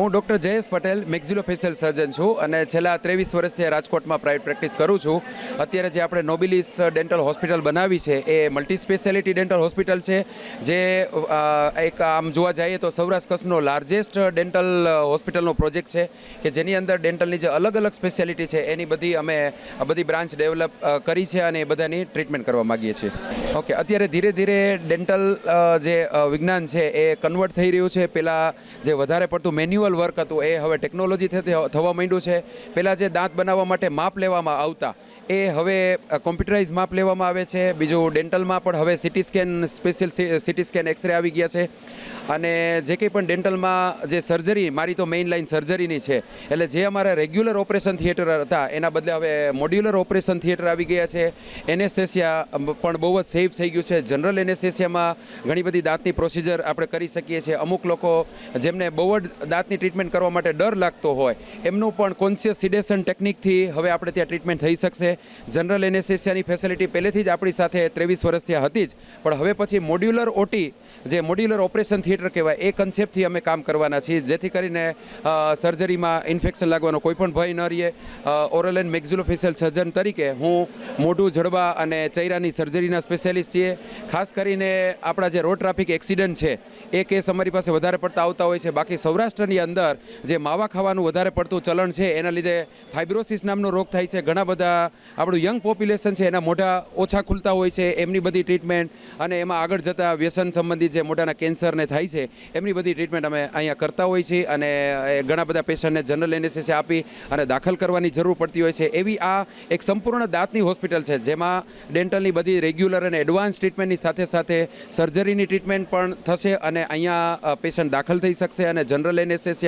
હું doctor Jayesh Patel, maxillofacial surgeon છું અને છેલ્લા ત્રેવીસ વર્ષથી રાજકોટમાં પ્રાઇવેટ પ્રેક્ટિસ કરું છું. અત્યારે જે આપણે નોબિલિસ ડેન્ટલ હોસ્પિટલ બનાવી છે, એ મલ્ટી સ્પેશિયાલિટી ડેન્ટલ હોસ્પિટલ છે, જે એક આમ જોવા જઈએ તો સૌરાષ્ટ્ર કચ્છનો લાર્જેસ્ટ ડેન્ટલ હોસ્પિટલનો પ્રોજેક્ટ છે, કે જેની અંદર ડેન્ટલની જે અલગ અલગ સ્પેશિયાલિટી છે, એની બધી અમે બધી બ્રાન્ચ ડેવલપ કરી છે અને એ બધાની ટ્રીટમેન્ટ કરવા માગીએ છીએ. ઓકે, અત્યારે ધીરે ધીરે ડેન્ટલ જે વિજ્ઞાન છે, એ કન્વર્ટ થઈ રહ્યું છે. પહેલાં જે વધારે પડતું મેન્યુઅલ વર્ક હતું. એ હવે ટેકનોલોજી થવા માંડ્યું છે. પહેલાં જે દાંત બનાવવા માટે માપ લેવામાં આવતા, એ હવે કોમ્પ્યુટરાઇઝ માપ લેવામાં આવે છે. બીજું ડેન્ટલમાં પણ હવે CT scan special CT scan X ray આવી ગયા છે. અને જે કંઈ પણ ડેન્ટલમાં જે સર્જરી મારી તો મેઇન લાઇન સર્જરીની છે. એટલે જે અમારા રેગ્યુલર ઓપરેશન થિયેટર હતા, એના બદલે હવે મોડ્યુલર ઓપરેશન થિયેટર આવી ગયા છે. એનેસ્થેસિયા પણ બહુ જ સેફ થઈ ગયું છે. જનરલ એનેસ્થેસિયામાં ઘણી બધી દાંતની પ્રોસિજર આપણે કરી શકીએ છીએ. અમુક લોકો જેમને બહુ જ દાંતની ટ્રીટમેન્ટ કરવા માટે ડર લાગતો હોય. એમનું પણ કોન્શિયસ સિડેશન ટેકનિકથી હવે આપણે ત્યાં ટ્રીટમેન્ટ થઈ શકશે. જનરલ એનેસ્થેસિયાની ફેસિલિટી પહેલેથી જ આપણી સાથે ત્રેવીસ વર્ષથી હતી જ. પણ હવે પછી મોડ્યુલર ઓટી જે મોડ્યુલર ઓપરેશન થિયેટર કહેવાય, એ કન્સેપ્ટથી અમે કામ કરવાના છીએ. જેથી કરીને સર્જરીમાં ઇન્ફેક્શન લાગવાનો કોઈ પણ ભય ન રહીએ ઓરલ એન્ડ મેક્ઝિલોફેશિયલ સર્જન તરીકે હું મોઢું જડબા અને ચહેરાની સર્જરીના સ્પેશિયાલિસ્ટ છીએ. ખાસ કરીને આપણા જે રોડ ટ્રાફિક એક્સિડન્ટ છે, એ કેસ અમારી પાસે વધારે પડતા આવતા હોય છે. બાકી સૌરાષ્ટ્રની અંદર જે માવા ખાવાનું વધારે પડતું ચલણ છે, એના લીધે ફાઇબ્રોસિસ નામનો રોગ થાય છે. ઘણા બધા આપણું યંગ પોપ્યુલેશન છે, એના મોઢા ઓછા ખુલતા હોય છે, એમની બધી ટ્રીટમેન્ટ અને એમાં આગળ જતા વ્યસન સંબંધિત જે મોઢાના કેન્સરને થાય છે, એમની બધી ટ્રીટમેન્ટ અમે અહીંયા કરતા હોઈએ છીએ અને ઘણા બધા પેશન્ટને જનરલ એનેસ્થેસિયા આપી અને દાખલ કરવાની જરૂર પડતી હોય છે. એવી આ એક સંપૂર્ણ દાંતની હોસ્પિટલ છે, જેમાં ડેન્ટલની બધી રેગ્યુલર અને એડવાન્સ ટ્રીટમેન્ટની સાથે સાથે સર્જરીની ટ્રીટમેન્ટ પણ થશે અને અહીંયા પેશન્ટ દાખલ થઈ શકશે અને general anaesthesia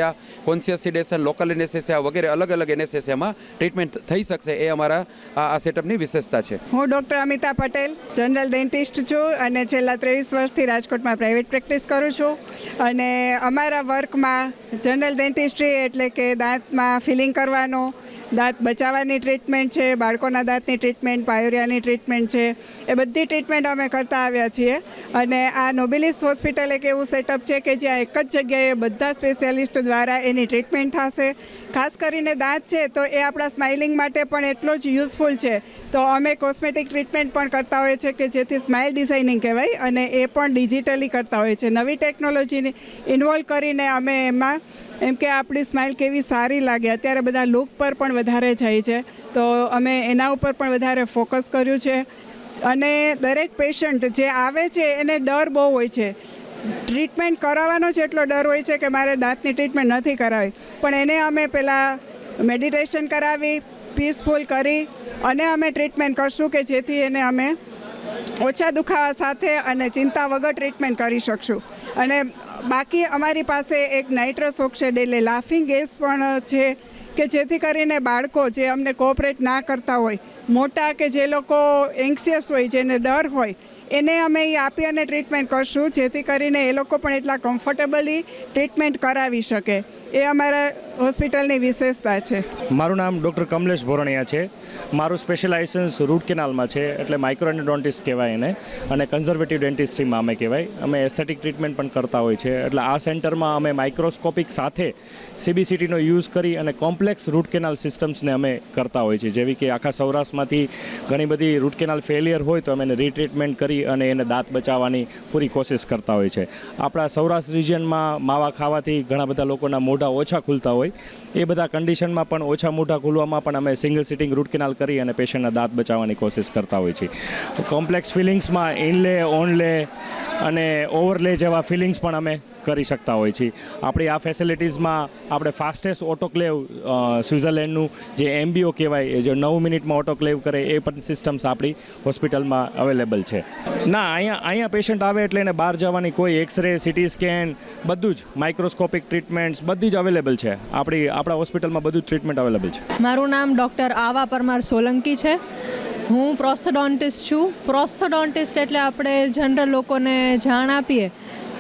conscious sedation local anaesthesia વગેરે અલગ અલગ એનેસ્થેસિયામાં ટ્રીટમેન્ટ થઈ શકશે એ અમારા આ સેટઅપની વિશેષતા છે. હું doctor Amita Patel, general dentist છું અને છેલ્લા ત્રેવીસ વર્ષથી રાજકોટમાં પ્રાઇવેટ પ્રેક્ટિસ કરું છું. અને અમારા વર્કમાં જનરલ ડેન્ટિસ્ટ્રી એટલે કે દાંતમાં ફિલિંગ કરવાનો દાંત બચાવવાની ટ્રીટમેન્ટ છે, બાળકોના દાંતની ટ્રીટમેન્ટ પાયોરિયાની ટ્રીટમેન્ટ છે, એ બધી ટ્રીટમેન્ટ અમે કરતા આવ્યા છીએ. અને આ નોબિલિસ હોસ્પિટલ એક એવું સેટઅપ છે કે જ્યાં એક જ જગ્યાએ બધા સ્પેશિયાલિસ્ટ દ્વારા એની ટ્રીટમેન્ટ થશે. ખાસ કરીને દાંત છે તો એ આપણા સ્માઇલિંગ માટે પણ એટલો જ યુઝફુલ છે. તો અમે કોસ્મેટિક ટ્રીટમેન્ટ પણ કરતા હોઈએ છીએ કે જેથી સ્માઇલ ડિઝાઇનિંગ કહેવાય અને એ પણ ડિજિટલી કરતા હોઈએ છીએ. નવી ટેકનોલોજીને ઇન્વોલ્વ કરીને અમે એમાં એમ કે આપણી સ્માઇલ કેવી સારી લાગે. અત્યારે બધા લુક પર પણ વધારે જાય છે. તો અમે એના ઉપર પણ વધારે ફોકસ કર્યું છે. અને દરેક પેશન્ટ જે આવે છે, એને ડર બહુ હોય છે. ટ્રીટમેન્ટ કરાવવાનો જ એટલો ડર હોય છે કે મારે દાંતની ટ્રીટમેન્ટ નથી કરાવી. પણ એને અમે પહેલાં મેડિટેશન કરાવી પીસફુલ કરી અને અમે ટ્રીટમેન્ટ કરશું કે જેથી એને અમે ઓછા દુખાવા સાથે અને ચિંતા વગર ટ્રીટમેન્ટ કરી શકશું. અને બાકી અમારી પાસે એક નાઇટ્રસ ઓક્સાઇડ એટલે લાફિંગ ગેસ પણ છે કે જેથી કરીને બાળકો જે અમને કોઓપરેટ ના કરતા હોય, મોટા કે જે લોકો એન્ક્સિયસ હોય, જેને ડર હોય, એને અમે એ આપી અને ટ્રીટમેન્ટ કરશું, જેથી કરીને એ લોકો પણ એટલા કમ્ફર્ટેબલી ટ્રીટમેન્ટ કરાવી શકે. એ અમારા હોસ્પિટલની વિશેષતા છે. મારું નામ ડૉક્ટર કમલેશ ભોરણિયા છે. મારું સ્પેશિયલાઇઝન્સ રૂટ કેનાલમાં છે, એટલે માઇક્રોએન્ડોન્ટિસ્ટ કહેવાય એને, અને કન્ઝર્વેટિવ ડેન્ટિસ્ટ્રીમાં અમે કહેવાય. અમે એસ્થેટિક ટ્રીટમેન્ટ પણ કરતા હોય છે, એટલે આ સેન્ટરમાં અમે માઇક્રોસ્કોપિક સાથે સીબીસીટીનો યુઝ કરી અને કોમ્પ્લેક્સ રૂટ કેનાલ સિસ્ટમ્સને અમે કરતા હોય છે. જેવી કે આખા સૌરાષ્ટ્રમાંથી ઘણી બધી રૂટ કેનાલ ફેલિયર હોય તો અમે એને રીટ્રીટમેન્ટ કરી અને એને દાંત બચાવવાની પૂરી કોશિશ કરતા હોય છે. આપણા સૌરાષ્ટ્ર રિજિયનમાં માવા ખાવાથી ઘણા બધા લોકોના મોઢા ઓછા ખુલતા હોય. એ બધા કન્ડિશનમાં પણ ઓછા મોઢા ખુલવામાં પણ અમે સિંગલ સિટિંગ રૂટ કેનાલ કરી અને પેશન્ટના દાંત બચાવવાની કોશિશ કરતા હોય છીએ. કોમ્પ્લેક્સ ફિલિંગ્સમાં ઇનલે ઓનલે અને ઓવરલે જેવા ફિલિંગ્સ પણ અમે કરી શકતા હોય છીએ આપણી આ ફેસિલિટીઝમાં આપણે ફાસ્ટેસ્ટ ઓટોક્લેવ સ્વિટ્ઝરલેન્ડનું જે એમબીઓ કહેવાય, એ જે નવ મિનિટમાં ઓટોક્લેવ કરે, એ પણ સિસ્ટમ્સ આપણી હોસ્પિટલમાં અવેલેબલ છે. ના, અહીંયા અહીંયા પેશન્ટ આવે એટલે એને બહાર જવાની કોઈ એક્સરે સિટી સ્કેન બધું જ માઇક્રોસ્કોપિક ટ્રીટમેન્ટ્સ બધી જ અવેલેબલ છે. આપણી, આપણા હોસ્પિટલમાં બધું જ ટ્રીટમેન્ટ અવેલેબલ છે. મારું નામ ડૉક્ટર આવા પરમાર સોલંકી છે. હું પ્રોસ્થોડોન્ટિસ્ટ છું. પ્રોસ્થોડોન્ટિસ્ટ એટલે આપણે જનરલ લોકોને જાણ આપીએ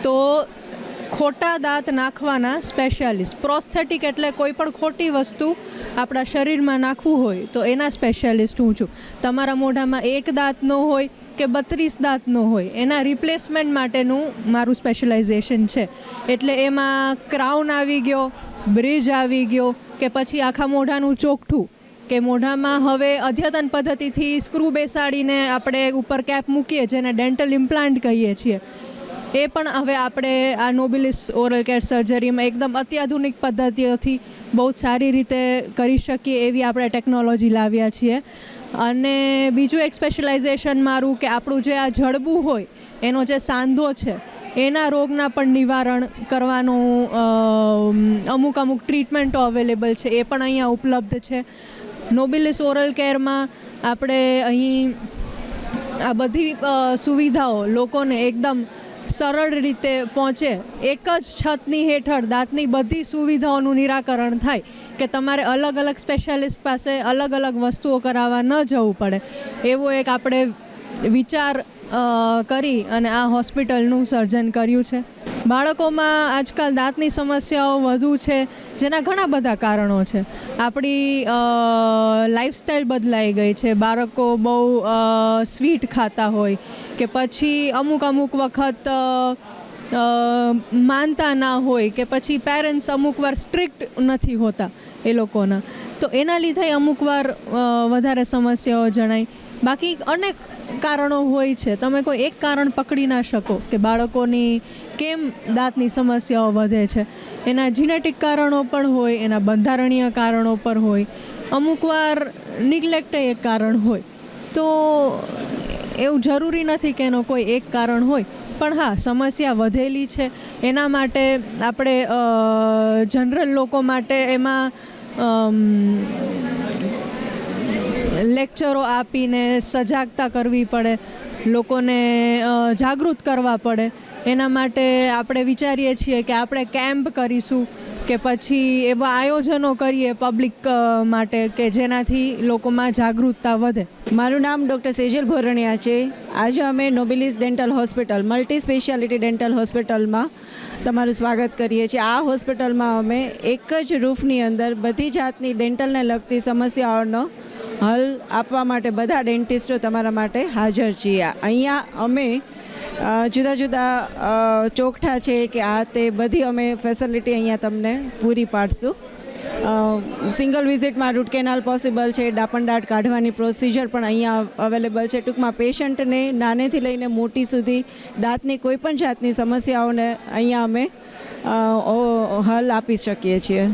તો ખોટા દાંત નાખવાના સ્પેશિયાલિસ્ટ પ્રોસ્થેટિક એટલે કોઈ પણ ખોટી વસ્તુ આપણા શરીરમાં નાખવું હોય તો એના સ્પેશિયાલિસ્ટ હું છું. તમારા મોઢામાં એક દાંતનો હોય કે બત્રીસ દાંતનો હોય, એના રિપ્લેસમેન્ટ માટેનું મારું સ્પેશિયલાઇઝેશન છે. એટલે એમાં ક્રાઉન આવી ગયો બ્રિજ આવી ગયો કે પછી આખા મોઢાનું ચોકઠું કે મોઢામાં હવે અદ્યતન પદ્ધતિથી સ્ક્રૂ બેસાડીને આપણે ઉપર કેપ મૂકીએ જેને ડેન્ટલ ઇમ્પ્લાન્ટ કહીએ છીએ. એ પણ હવે આપણે આ નોબિલિસ ઓરલ કેર સર્જરીમાં એકદમ અત્યાધુનિક પદ્ધતિઓથી બહુ સારી રીતે કરી શકીએ એવી આપણે ટેકનોલોજી લાવ્યા છીએ. અને બીજું એક સ્પેશિયલાઇઝેશન મારું કે આપણું જે આ જડબું હોય, એનો જે સાંધો છે, એના રોગના પણ નિવારણ કરવાનું અમુક અમુક ટ્રીટમેન્ટો અવેલેબલ છે, એ પણ અહીંયા ઉપલબ્ધ છે. નોબિલિસ ઓરલ કેરમાં આપણે અહીં આ બધી સુવિધાઓ લોકોને એકદમ સરળ રીતે પહોંચે. એક જ છતની હેઠળ દાંતની બધી સુવિધાઓનું નિરાકરણ થાય કે તમારે અલગ અલગ સ્પેશિયાલિસ્ટ પાસે અલગ અલગ વસ્તુઓ કરાવવા ન જવું પડે. એવો એક આપણે વિચાર કરી અને આ હોસ્પિટલનું સર્જન કર્યું છે. બાળકોમાં આજકાલ દાંતની સમસ્યાઓ વધુ છે, જેના ઘણા બધા કારણો છે. આપણી લાઈફસ્ટાઈલ બદલાઈ ગઈ છે. બાળકો બહુ સ્વીટ ખાતા હોય કે પછી અમુક અમુક વખત માનતા ના હોય કે પછી પેરેન્ટ્સ અમુક વાર સ્ટ્રિક્ટ નથી હોતા એ લોકોના. તો એના લીધે અમુક વાર વધારે સમસ્યાઓ જણાય. બાકી અનેક કારણો હોય છે. તમે કોઈ એક કારણ પકડી ના શકો કે બાળકોની કેમ દાંતની સમસ્યાઓ વધે છે. એના જીનેટિક કારણો પણ હોય, એના બંધારણીય કારણો પણ હોય. અમુક વાર નિગ્લેક્ટ એક કારણ હોય. તો એવું જરૂરી નથી કે એનો કોઈ એક કારણ હોય. પણ હા, સમસ્યા વધેલી છે. એના માટે આપણે જનરલ લોકો માટે એમાં લેક્ચરો આપીને સજાગતા કરવી પડે, લોકોને જાગૃત કરવા પડે. એના માટે આપણે વિચારીએ છીએ કે આપણે કેમ્પ કરીશું. કે પછી એવા આયોજનો કરીએ પબ્લિક માટે કે જેનાથી લોકોમાં જાગૃતતા વધે. મારું નામ ડૉક્ટર સેજલ ભોરણિયા છે. આજે અમે Nobilis dental hospital, multi speciality dental હોસ્પિટલમાં તમારું સ્વાગત કરીએ છીએ. આ હોસ્પિટલમાં અમે એક જ રૂફની અંદર બધી જાતની ડેન્ટલને લગતી સમસ્યાઓનો હલ આપવા માટે બધા ડેન્ટિસ્ટો તમારા માટે હાજર છીએ. અહીંયા અમે જુદા જુદા ચોકઠા છે કે આ તે બધી અમે ફેસિલિટી અહીંયા તમને પૂરી પાડશું. સિંગલ વિઝિટમાં રૂટ કેનાલ પોસિબલ છે ડાપણ દાંત કાઢવાની પ્રોસિજર પણ અહીંયા અવેલેબલ છે. ટૂંકમાં પેશન્ટને નાનેથી લઈને મોટી સુધી દાંતની કોઈ પણ જાતની સમસ્યાઓને અહીંયા અમે હલ આપી શકીએ છીએ.